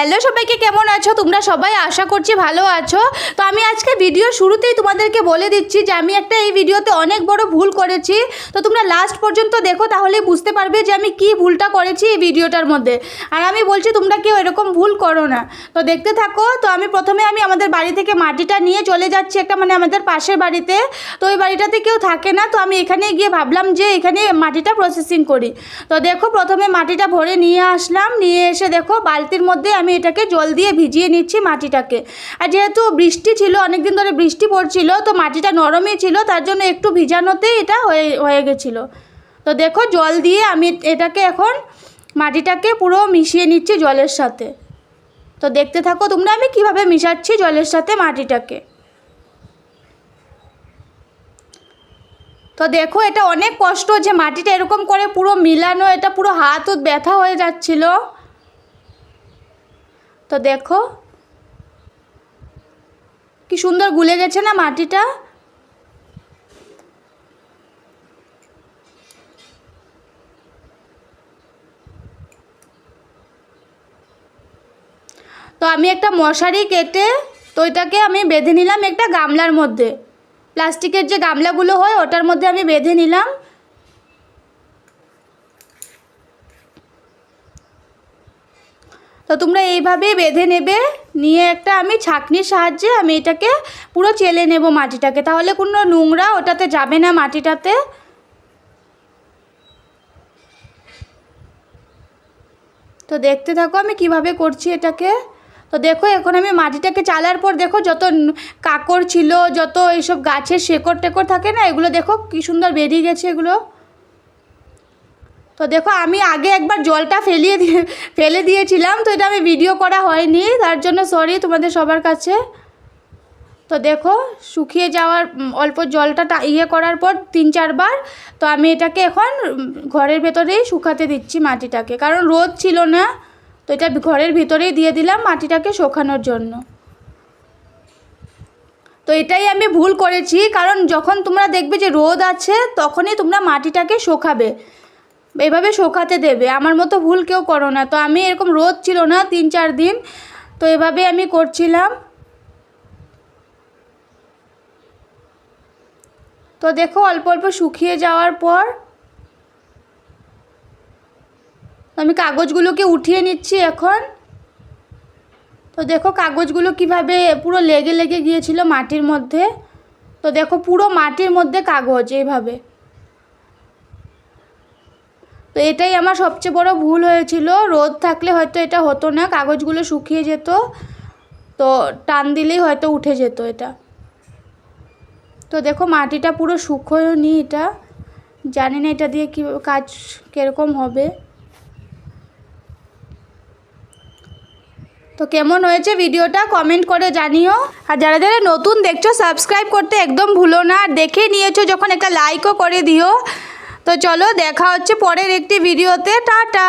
Hello সবাইকে, কেমন আছো? তোমরা সবাই আশা করছি ভালো আছো। তো আমি আজকে ভিডিও শুরুতেই তোমাদেরকে বলে দিচ্ছি যে আমি একটা এই ভিডিওতে অনেক বড় ভুল করেছি। তো তোমরা লাস্ট পর্যন্ত দেখো তাহলে বুঝতে পারবে যে আমি কি ভুলটা করেছি এই ভিডিওটার মধ্যে। আর আমি বলছি, তোমরা কেউ এরকম ভুল করো না। তো দেখতে থাকো, তো আমি প্রথমে আমি আমাদের বাড়ি থেকে মাটিটা নিয়ে চলে যাচ্ছি একটা মানে আমাদের পাশের বাড়িতে। তো ওই বাড়িটাতে কেউ থাকে না, তো আমি এখানে গিয়ে ভাবলাম যে এখানে মাটিটা প্রসেসিং করি। তো দেখো, প্রথমে মাটিটা ভরে নিয়ে আসলাম, নিয়ে এসে দেখো, বালতির মধ্যে আমি এটাকে জল দিয়ে ভিজিয়ে নিচ্ছি মাটিটাকে। আর যেহেতু বৃষ্টি ছিল অনেক দিন ধরে বৃষ্টি পড়ছিল, তো মাটিটা নরমই ছিল, তার জন্য একটু ভিজানোতেই এটা হয়ে হয়ে গেছিল। তো দেখো, জল দিয়ে আমি এটাকে এখন মাটিটাকে পুরো মিশিয়ে নিচ্ছি জলের সাথে। তো দেখতে থাকো তোমরা আমি কীভাবে মিশাচ্ছি জলের সাথে মাটিটাকে। তো দেখো, এটা অনেক কষ্ট যে মাটিটা এরকম করে পুরো মিলানো, এটা পুরো হাত ব্যথা হয়ে যাচ্ছিল। তো দেখো। কি সুন্দর গুলে গেছে না মাটিটা? তো আমি একটা মশারি কেটে তো এটাকে আমি বেঁধে নিলাম একটা গামলার মধ্যে। প্লাস্টিকের যে গামলাগুলো হয়, ওটার মধ্যে আমি বেঁধে নিলাম। তো তোমরা এইভাবেই বেঁধে নেবে। নিয়ে একটা আমি ছাঁকনির সাহায্যে আমি এটাকে পুরো চেলে নেব মাটিটাকে। তাহলে কোনো নোংরা ওটাতে যাবে না মাটিটাতে। তো দেখতে থাকো আমি কীভাবে করছি এটাকে। তো দেখো এখন আমি মাটিটাকে চালার পর দেখো যত কাকড় ছিল, যত এইসব গাছের শেকড় টেকড় থাকে না, এগুলো দেখো কি সুন্দর বেরিয়ে গেছে এগুলো। তো দেখো, আমি আগে একবার জলটা ফেলিয়ে দিয়ে, ফেলে দিয়েছিলাম, তো এটা আমি ভিডিও করা হয়নি, তার জন্য সরি তোমাদের সবার কাছে। তো দেখো, শুকিয়ে যাওয়ার অল্প জলটা ইয়ে করার পর তিন চারবার তো আমি এটাকে এখন ঘরের ভেতরেই শুকাতে দিচ্ছি মাটিটাকে, কারণ রোদ ছিল না, তো এটা ঘরের ভিতরেই দিয়ে দিলাম মাটিটাকে শোকানোর জন্য। তো এটাই আমি ভুল করেছি, কারণ যখন তোমরা দেখবে যে রোদ আছে, তখনই তোমরা মাটিটাকে শোকাবে। এভাবে শোকাতে দেবে। আমার মতো ভুল কেউ করো না। তো আমি এরকম রোদ ছিল না তিন চার দিন, তো এভাবে আমি করছিলাম। তো দেখো, অল্প অল্প শুকিয়ে যাওয়ার পর আমি কাগজগুলোকে উঠিয়ে নিচ্ছি এখন। তো দেখো, কাগজগুলো কীভাবে পুরো লেগে লেগে গিয়েছিল মাটির মধ্যে। তো দেখো, পুরো মাটির মধ্যে কাগজ এইভাবে তো এটাই আমার সবচেয়ে বড় ভুল হয়েছিল। রোদ থাকলে হয়তো এটা হতো না, কাগজগুলো শুকিয়ে যেত, তো টান দিলেই হয়তো উঠে যেত এটা। তো দেখো মাটিটা পুরো শুকোয় নি এটা, জানি না এটা দিয়ে কী কাজ কীরকম হবে। তো কেমন হয়েছে ভিডিওটা কমেন্ট করে জানিও। আর যারা যারা নতুন দেখছ, সাবস্ক্রাইব করতে একদম ভুলো না। আর দেখে নিয়েছো যখন একটা লাইকও করে দিও। তো চলো দেখা হচ্ছে পরের একটি ভিডিওতে টাটা!